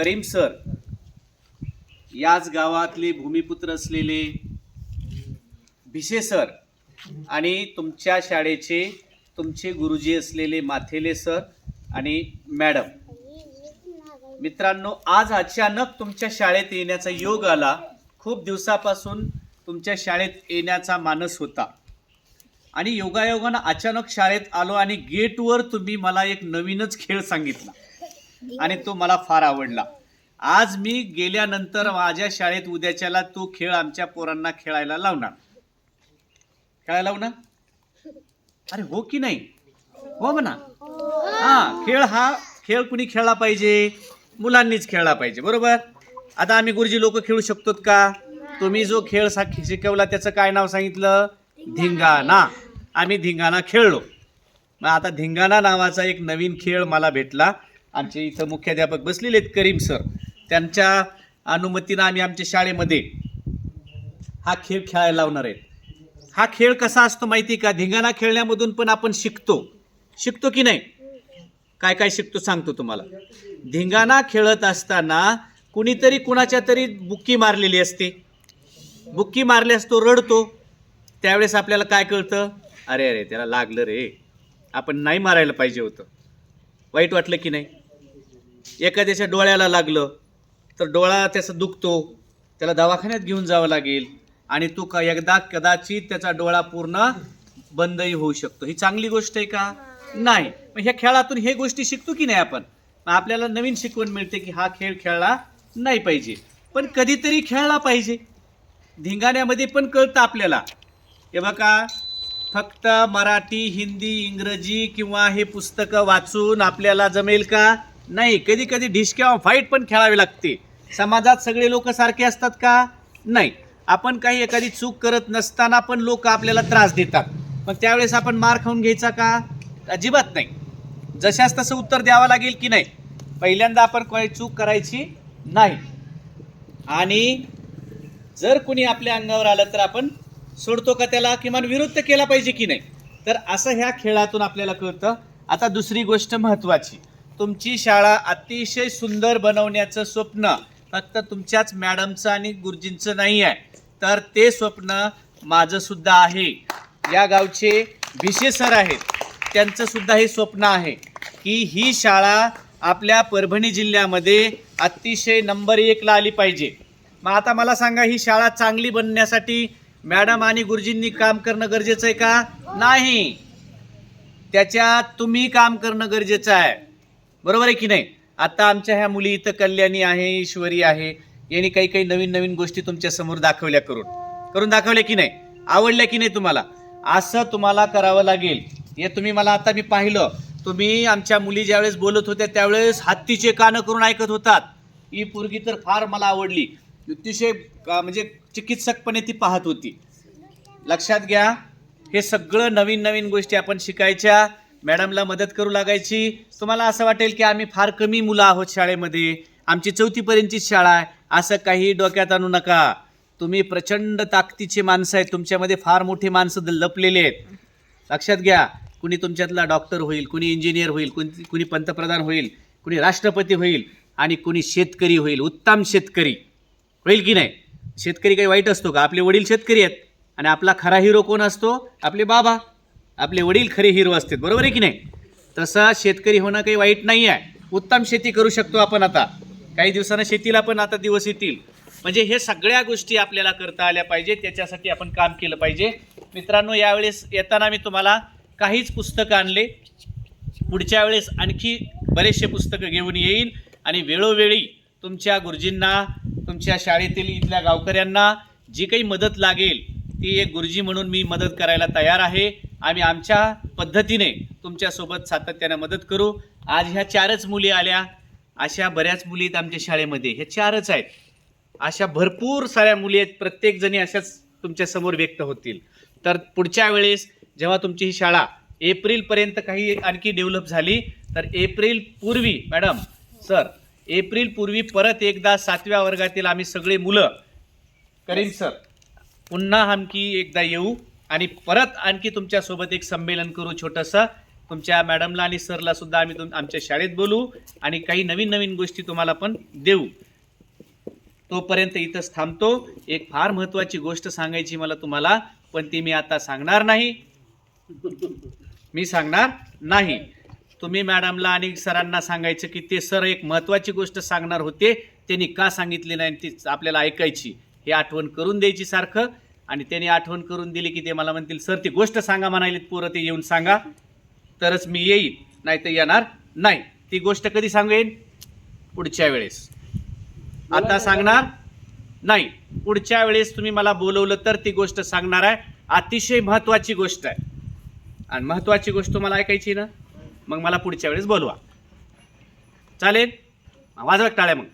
Karim sir याच गावातले भूमिपुत्र असलेले भिसे सर आणि तुमच्या शाळेचे तुमचे गुरुजी असलेले माथेले सर आणि मॅडम. मित्रांनो आज अचानक तुमच्या शाळेत येण्याचा योग आला. खूप दिवसापासून तुमच्या शाळेत येण्याचा मानस होता. आणि योगायोगानं अचानक शाळेत आलो आणि गेटवर तुम्ही मला एक नवीनच खेळ सांगितला. आणि तो मला फार आवडला. आज मी गेल्यानंतर माझ्या शाळेत उद्याच्याला तो खेळ आमच्या पोरांना खेळायला लावणार. खेळायला लावणार? अरे हो की नाही? हो म्हणा. हा खेळ हा खेळ कुणी खेळला पाहिजे? मुलांनीच खेळला पाहिजे बरोबर? आता आम्ही गुरुजी लोक खेळू शकतो का? तुम्ही जो खेळ सा शिकवला त्याचं काय नाव सांगितलं? धिंगाणा. आम्ही धिंगाणा खेळलो. मग आता धिंगाणा नावाचा एक नवीन खेळ मला भेटला. आमचे इथं मुख्याध्यापक बसलेले आहेत करीम सर. त्यांच्या अनुमतीनं आम्ही आमच्या शाळेमध्ये हा खेळ खेळायला लावणार आहेत. हा खेळ कसा असतो माहिती का? धिंगाणा खेळण्यामधून पण आपण शिकतो. शिकतो की नाही? काय काय शिकतो सांगतो तुम्हाला. धिंगाणा खेळत असताना कुणीतरी कुणाच्या तरी बुक्की मारलेली असते. बुक्की मारल्यास तो रडतो. त्यावेळेस आपल्याला काय कळतं? अरे अरे त्याला लागलं रे. आपण नाही मारायला पाहिजे होतं. वाईट वाटलं की नाही? एखाद्याच्या डोळ्याला लागलं तर डोळा त्याचा दुखतो त्याला दवाखान्यात घेऊन जावं लागेल आणि तो का एकदा कदाचित त्याचा डोळा पूर्ण बंदही होऊ शकतो. ही चांगली गोष्ट आहे का? नाही. मग ह्या खेळातून हे गोष्टी शिकतो की नाही आपण? मग आपल्याला नवीन शिकवण मिळते की हा खेळ खेळला नाही पाहिजे. पण कधीतरी खेळला पाहिजे. धिंगाण्यामध्ये पण कळतं आपल्याला. हे बघा फक्त मराठी हिंदी इंग्रजी किंवा हे पुस्तकं वाचून आपल्याला जमेल का? नाही कधी कधी ढिशक्या फाईट पण खेळावी लागते. समाजात सगळे लोक सारखे असतात का? नाही. आपण काही एखादी चूक करत नसताना पण लोक आपल्याला त्रास देतात. मग त्यावेळेस आपण मार खाऊन घ्यायचा का? अजिबात नाही. जशास तसं उत्तर द्यावं लागेल की नाही. पहिल्यांदा आपण काही चूक करायची नाही. आणि जर कुणी आपल्या अंगावर आलं तर आपण सोडतो का त्याला किमान विरुद्ध केला पाहिजे की नाही? तर असं ह्या खेळातून आपल्याला कळतं. आता दुसरी गोष्ट महत्त्वाची तुमची शाळा अतिशय सुंदर बनवण्याचं स्वप्न फक्त तुमच्याच मॅडमचं आणि गुरुजींचं नाही आहे. तर ते स्वप्न माझं सुद्धा आहे. या गावचे भिसे सर आहेत. त्यांचं सुद्धा हे स्वप्न आहे की ही शाळा आपल्या परभणी जिल्ह्यामध्ये अतिशय नंबर एकला आली पाहिजे. मग आता मला सांगा ही शाळा चांगली बनण्यासाठी मॅडम आणि गुरुजींनी काम करणं गरजेचं आहे का? नाही. त्याच्यात तुम्ही काम करणं गरजेचं आहे. बरोबर आहे की नाही? आता आमच्या ह्या मुली इथं कल्याणी आहे ईश्वरी आहे. यांनी काही काही नवीन नवीन गोष्टी तुमच्यासमोर दाखवल्या करून. करून दाखवल्या की नाही? आवडल्या की नाही तुम्हाला? असं तुम्हाला करावं लागेल. हे तुम्ही मला आता मी पाहिलं. तुम्ही आमच्या मुली ज्यावेळेस बोलत होत्या त्यावेळेस हत्तीचे कानं करून ऐकत होतात. ही पोरगी तर फार मला आवडली. अतिशय का- म्हणजे चिकित्सकपणे ती पाहत होती. लक्षात घ्या हे सगळं नवीन नवीन गोष्टी आपण शिकायच्या मॅडमला मदत करू लागायची. तुम्हाला असं वाटेल की आम्ही फार कमी मुलं आहोत शाळेमध्ये आमची चौथीपर्यंतचीच शाळा आहे असं काही डोक्यात आणू नका. तुम्ही प्रचंड ताकदीचे माणसं आहेत तुमच्यामध्ये फार मोठी माणसं द- लपलेली आहेत. लक्षात घ्या कुणी तुमच्यातला डॉक्टर होईल कुणी इंजिनियर होईल कुणी कुणी पंतप्रधान होईल कुणी राष्ट्रपती होईल आणि कुणी शेतकरी होईल उत्तम शेतकरी. होईल की नाही? शेतकरी काही वाईट असतो का? आपले वडील शेतकरी आहेत. आणि आपला खरा हिरो कोण असतो? आपले बाबा. आपले वडील खरे हिरो असतात. बरोबर आहे की नाही? तसा शेतकरी होणं काही वाईट नाही आहे. उत्तम शेती करू शकतो आपण आता. काही दिवसानं शेतीला पण आता दिवस येतील. म्हणजे हे सगळ्या गोष्टी आपल्याला करता आल्या पाहिजे. त्याच्यासाठी आपण काम केलं पाहिजे. मित्रांनो यावेळेस येताना मी तुम्हाला काहीच पुस्तकं आणले. पुढच्या वेळेस आणखी बरेचसे पुस्तकं घेऊन येईन. आणि वेळोवेळी तुमच्या गुरुजींना तुमच्या शाळेतील इथल्या गावकऱ्यांना जी काही मदत लागेल ती एक गुरुजी म्हणून मी मदत करायला तयार आहे. आम्ही आमच्या पद्धतीने तुमच्यासोबत सातत्याने मदत करू. आज ह्या चारच मुली आल्या. अशा बऱ्याच मुली आहेत आमच्या शाळेमध्ये. ह्या चारच आहेत. अशा भरपूर साऱ्या मुली आहेत. प्रत्येकजणी अशाच तुमच्यासमोर व्यक्त होतील. तर पुढच्या वेळेस जेव्हा तुमची ही शाळा एप्रिलपर्यंत काही आणखी डेव्हलप झाली तर एप्रिल पूर्वी मॅडम सर एप्रिल पूर्वी परत एकदा सातव्या वर्गातील आम्ही सगळे मुलं करीम सर पुन्हा आणखी एकदा येऊ आणि परत आणखी तुमच्यासोबत एक संमेलन करू छोटंसं. तुमच्या मॅडमला आणि सरला सुद्धा आम्ही तुम आमच्या शाळेत बोलू आणि काही नवीन नवीन गोष्टी तुम्हाला पण देऊ. तोपर्यंत इथंच थांबतो. एक फार महत्त्वाची गोष्ट सांगायची मला तुम्हाला पण ती मी आता सांगणार नाही. मी सांगणार नाही. तुम्ही मॅडमला आणि सरांना सांगायचं की ते सर एक महत्त्वाची गोष्ट सांगणार होते त्यांनी का सांगितली नाही ती आपल्याला ऐकायची. हे आठवण करून द्यायची सारखं आणि त्यांनी आठवण करून दिली की ते मला म्हणतील सर ती गोष्ट सांगा म्हणालीत पोरं ते येऊन सांगा. तरच मी येईन नाही तर येणार नाही. ती गोष्ट कधी सांगू पुढच्या वेळेस. आता सांगणार नाही. पुढच्या वेळेस तुम्ही मला बोलवलं तर ती गोष्ट सांगणार आहे. अतिशय महत्त्वाची गोष्ट आहे. आणि महत्त्वाची गोष्ट मला ऐकायची ना? मग मला पुढच्या वेळेस बोलवा. चालेल? वाजवा टाळ्या मग.